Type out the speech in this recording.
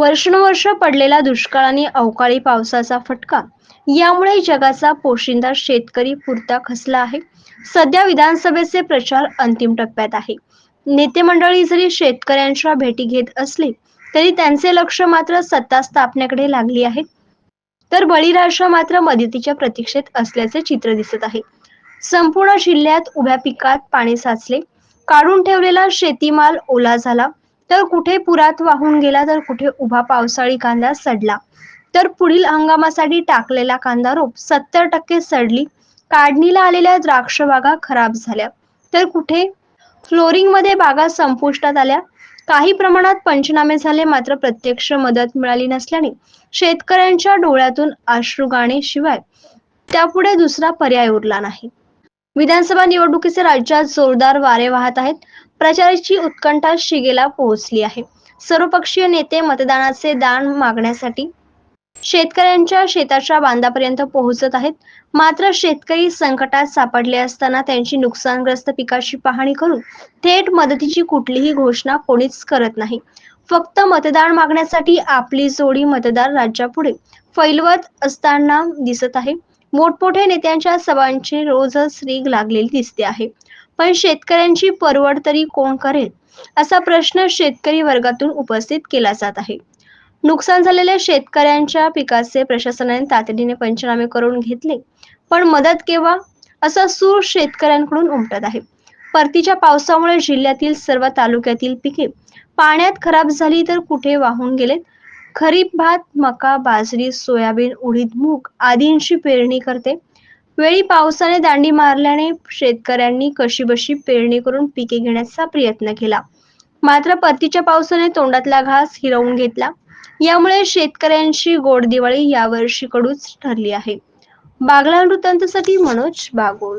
वर्षानुवर्ष पडलेला दुष्काळ आणि अवकाळी पावसाचा फटका यामुळे जगाचा पोशिंदा शेतकरी पुरता खसला आहे. सध्या विधानसभेचे प्रचार अंतिम टप्प्यात आहे. नेते मंडळी जरी शेतकऱ्यांच्या भेटी घेत असले तरी त्यांचे लक्ष मात्र सत्ता स्थापनेकडे लागली आहे. तर बळीराजा मात्र मदतीच्या प्रतीक्षेत असल्याचे चित्र दिसत आहे. संपूर्ण जिल्ह्यात उभ्या पिकात पाणी साचले. काढून ठेवलेला शेतीमाल ओला झाला. तर कुठे पुरात वाहून गेला तर कुठे उभा पावसाळी कांदा सडला. तर पुढील हंगामासाठी टाकलेला कांदा रोप सत्तर टक्के सडली. काढणीला आलेल्या द्राक्ष बागा खराब झाल्या. तर कुठे? फ्लोरिंगमध्ये बागा संपुष्टात आल्या. काही प्रमाणात पंचनामे झाले मात्र प्रत्यक्ष मदत मिळाली नसल्याने शेतकऱ्यांच्या डोळ्यातून अश्रू गाणे शिवाय त्यापुढे दुसरा पर्याय उरला नाही. विधानसभा निवडणुकीचे राज्यात जोरदार वारे वाहत आहेत. प्रचाराची उत्कंठा शिगेला पोहोचली आहे. सर्वपक्षीय नेते मतदानाचे दान मागण्यासाठी शेतकऱ्यांच्या शेताच्या बांधापर्यंत पोहोचत आहेत. मात्र शेतकरी संकटात सापडले असताना त्यांची नुकसानग्रस्त पिकाची पाहणी करून थेट मदतीची कुठलीही घोषणा कोणीच करत नाही. फक्त मतदान मागण्यासाठी आपली जोडी मतदार राज्यापुढे फैलवत असताना दिसत आहे. मोठमोठ्या नेत्यांच्या सभांची रोजच रीग लागलेली दिसते आहे. पण शेतकऱ्यांची परवड तरी कोण करेल? असा प्रश्न शेतकरी वर्गातून उपस्थित केला जात आहे. नुकसान झालेल्या शेतकऱ्यांच्या पिकाचे प्रशासनाने तातडीने पंचनामे करून घेतले. पण मदत केव्हा? असा सूर शेतकऱ्यांकडून उमटत आहे. परतीच्या पावसामुळे जिल्ह्यातील सर्व तालुक्यातील पिके पाण्यात खराब झाली तर कुठे वाहून गेलेत? खरीप भात मका बाजरी सोयाबीन उडीद मूग आदींची पेरणी करते. वेळी पावसाने दांडी मारल्याने शेतकऱ्यांनी कशीबशी पेरणी करून पिके घेण्याचा प्रयत्न केला. मात्र परतीच्या पावसाने तोंडातला घास हिरवून घेतला. यामुळे शेतकऱ्यांची गोड दिवाळी यावर्षी कडूच ठरली आहे. बागला वृत्तांतासाठी मनोज बागोल.